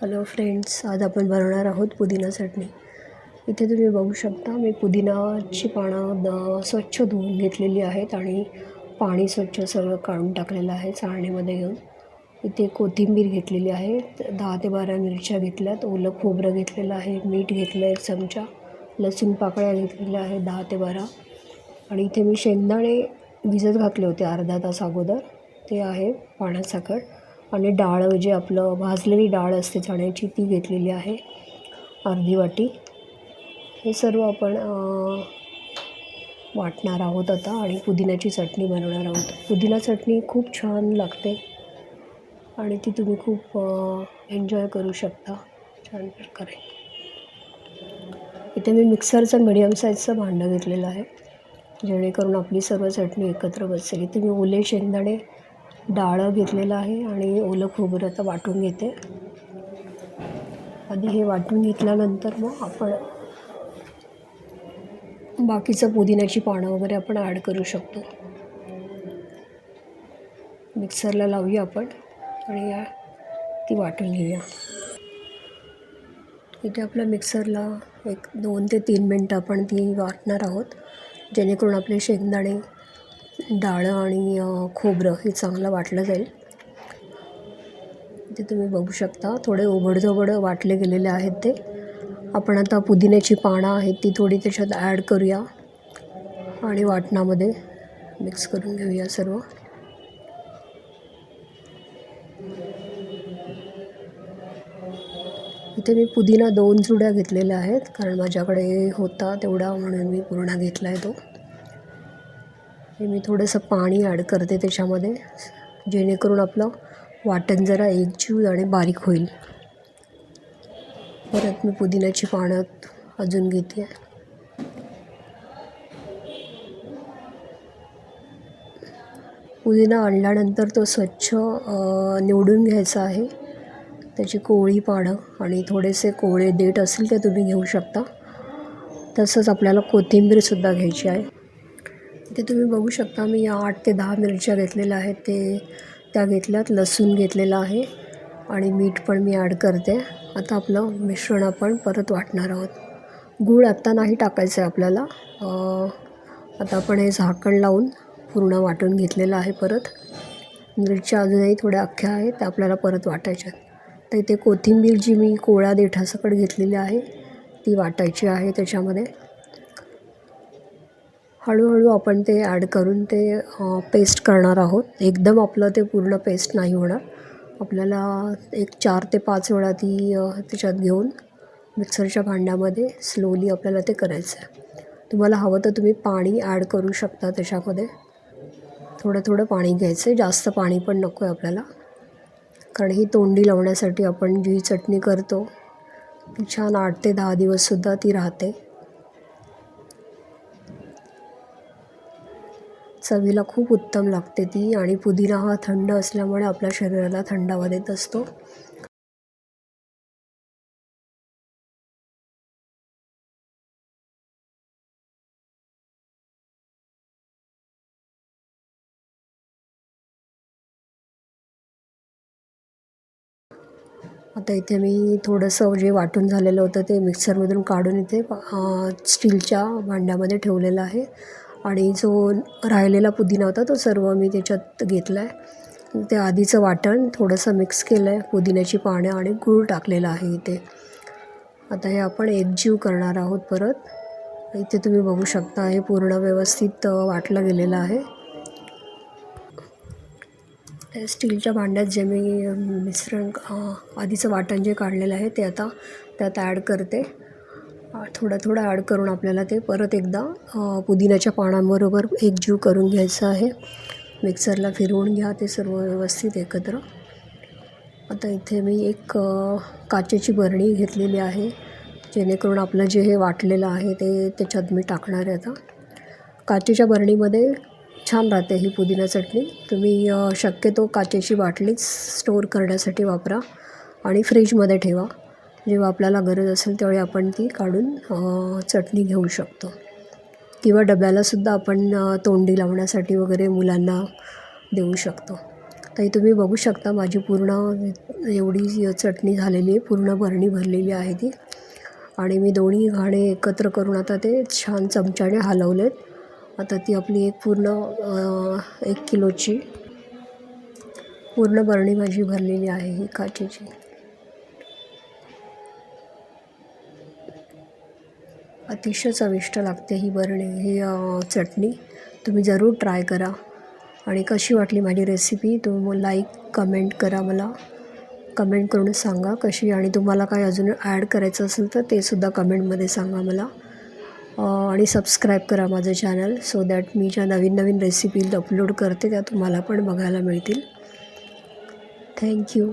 Hello friends आज आपण बनवणार आहोत पुदिना चटणी. इथे तुम्ही बघू शकता मी पुदिनाची पानं द स्वच्छ धुवून घेतलेली आहेत आणि पाणी स्वच्छ सगळं काढून टाकलेलं आहे चाळणीमध्ये घेऊन. इथे कोथिंबीर घेतलेली आहे दहा ते बारा मिरच्या घेतल्यात ओलं खोबरं घेतलेलं आहे मीठ घेतलं एक चमचा लसूण पाकळ्या घेतलेल्या आहे दहा ते बारा. आणि इथे मी शेंगदाणे भिजत घातले होते अर्धा तास अगोदर ते आहे पाण्यासाखर आणि डाळ जे आपलं भाजलेली डाळ असते चण्याची ती घेतलेली आहे. अर्धी वाटी. हे सर्व आपण वाटणार आहोत आता आणि पुदिन्याची चटणी बनवणार आहोत. पुदिना चटणी खूप छान लागते आणि ती तुम्ही खूप एन्जॉय करू शकता. छान प्रकारे. इथे मी मिक्सरचं मिडियम साईजचं भांडं घेतलेलं आहे. जेणेकरून आपली सर्व चटणी एकत्र बसेल इथे मी ओले शेंगदाणे डाळं घेतलेलं आहे आणि ओलं खोबरं आता वाटून घेते. आधी हे वाटून घेतल्यानंतर मग आपण बाकीचं पुदिन्याची पानं वगैरे आपण ॲड करू शकतो. मिक्सरला लावूया आपण आणि या ती वाटून घेऊया. इथे आपल्या मिक्सरला एक दोन ते तीन मिनटं आपण ती वाटणार आहोत. जेणेकरून आपले शेंगदाणे डाळं आणि खोबरं हे चांगलं वाटलं जाईल. ते तुम्ही बघू शकता. थोडे ओबडधोबड वाटले गेलेले आहेत ते. आपण आता पुदिन्याची पानं आहेत ती थोडी त्याच्यात ॲड करूया आणि वाटणामध्ये मिक्स करून घेऊया सर्व. इथे मी पुदिना दोन जुड्या घेतलेल्या आहेत कारण माझ्याकडे होता तेवढा म्हणून मी पूर्ण घेतला आहे तो. हे मी थोडंसं पाणी ॲड करते त्याच्यामध्ये जेणेकरून आपलं वाटण जरा एकजीव आणि बारीक होईल. परत मी पुदिन्याची पानं अजून घेते. पुदिना आणल्यानंतर तो स्वच्छ निवडून घ्यायचा आहे. त्याची कोळी पानं आणि थोडेसे कोळे देठ असेल ते तुम्ही घेऊ शकता. तसंच आपल्याला कोथिंबीरसुद्धा घ्यायची आहे. इथे तुम्ही बघू शकता मी या आठ ते दहा मिरच्या घेतलेल्या आहेत. ते त्या घेतल्यात लसूण घेतलेलं आहे आणि मीठ पण मी ॲड करते. आता आपलं मिश्रण आपण परत वाटणार आहोत. गूळ आत्ता नाही टाकायचं आहे आपल्याला आता आपण हे झाकण लावून पूर्ण वाटून घेतलेलं आहे परत. मिरच्या अजूनही थोड्या अख्ख्या आहेत त्या आपल्याला परत वाटायच्या आहेत. तर इथे कोथिंबीर जी मी कोळ्या देठासकट घेतलेली आहे ती वाटायची आहे त्याच्यामध्ये. हळूहळू आपण ते ॲड करून ते पेस्ट करणार आहोत. एकदम आपलं ते पूर्ण पेस्ट नाही होणार. आपल्याला एक चार ते पाच वेळा ती त्याच्यात घेऊन मिक्सरच्या भांड्यामध्ये स्लोली आपल्याला ते करायचं आहे. तुम्हाला हवं तर तुम्ही पाणी ॲड करू शकता त्याच्यामध्ये. थोडं थोडं पाणी घ्यायचं आहे जास्त पाणी पण नको आहे आपल्याला. कारण ही तोंडी लावण्यासाठी आपण जी चटणी करतो ती छान आठ ते दहा दिवससुद्धा ती राहते. चवीला खूप उत्तम लागते ती आणि पुदिना हा थंड असल्यामुळे आपल्या शरीराला थंडावा देत असतो. आता इथे मी थोडंसं जे वाटून झालेलं होतं ते मिक्सरमधून काढून इथे अं, स्टीलच्या भांड्यामध्ये ठेवलेलं आहे. आणि जो राहिलेला पुदिना होता तो सर्व मी त्याच्यात घेतला आहे ते आधीचं वाटण थोडंसं मिक्स केलं आहे पुदिन्याची पानं आणि गूळ टाकलेलं आहे इथे. आता हे आपण एकजीव करणार आहोत परत. इथे तुम्ही बघू शकता हे पूर्ण व्यवस्थित वाटलं गेलेलं आहे. स्टीलच्या भांड्यात जे मी मिश्रण आधीचं वाटण जे काढलेलं आहे ते आता त्यात ॲड करते. थोडं थोडं ॲड करून आपल्याला ते परत एकदा पुदिन्याच्या पानांबरोबर एकजीव करून घ्यायचं आहे. मिक्सरला फिरवून घ्या ते सर्व व्यवस्थित एकत्र. आता इथे मी एक काचेची बरणी घेतलेली आहे जेणेकरून आपलं जे हे वाटलेलं आहे ते त्याच्यात मी टाकणार आहे आता. काचेच्या बरणीमध्ये छान राहते ही पुदिना चटणी. तुम्ही शक्यतो काचेची बाटलीच स्टोअर करण्यासाठी वापरा आणि फ्रीजमध्ये ठेवा. जेव्हा आपल्याला गरज असेल त्यावेळी आपण ती काढून चटणी घेऊ शकतो. किंवा डब्यालासुद्धा आपण तोंडी लावण्यासाठी वगैरे मुलांना देऊ शकतो. तरी तुम्ही बघू शकता माझी पूर्ण एवढी चटणी झालेली आहे पूर्ण बरणी भरलेली आहे ती. आणि मी दोन्ही घाणे एकत्र करून आता ते छान चमच्याने हलवलेत. आता ती आपली एक पूर्ण एक किलोची पूर्ण बरणी माझी भरलेली आहे ही काचेची. अतिशय चविष्ट लागते ही बरणी ही चटणी. तुम्ही जरूर ट्राय करा. आणि कशी वाटली माझी रेसिपी तुम्ही लाईक कमेंट करा मला. कमेंट करून सांगा कशी आणि तुम्हाला काय अजून ॲड करायचं असेल तर ते सुद्धा कमेंटमध्ये सांगा मला. आणि सबस्क्राईब करा माझं चॅनल सो दॅट मी ज्या नवीन नवीन रेसिपीज अपलोड करते त्या तुम्हाला पण बघायला मिळतील. थँक्यू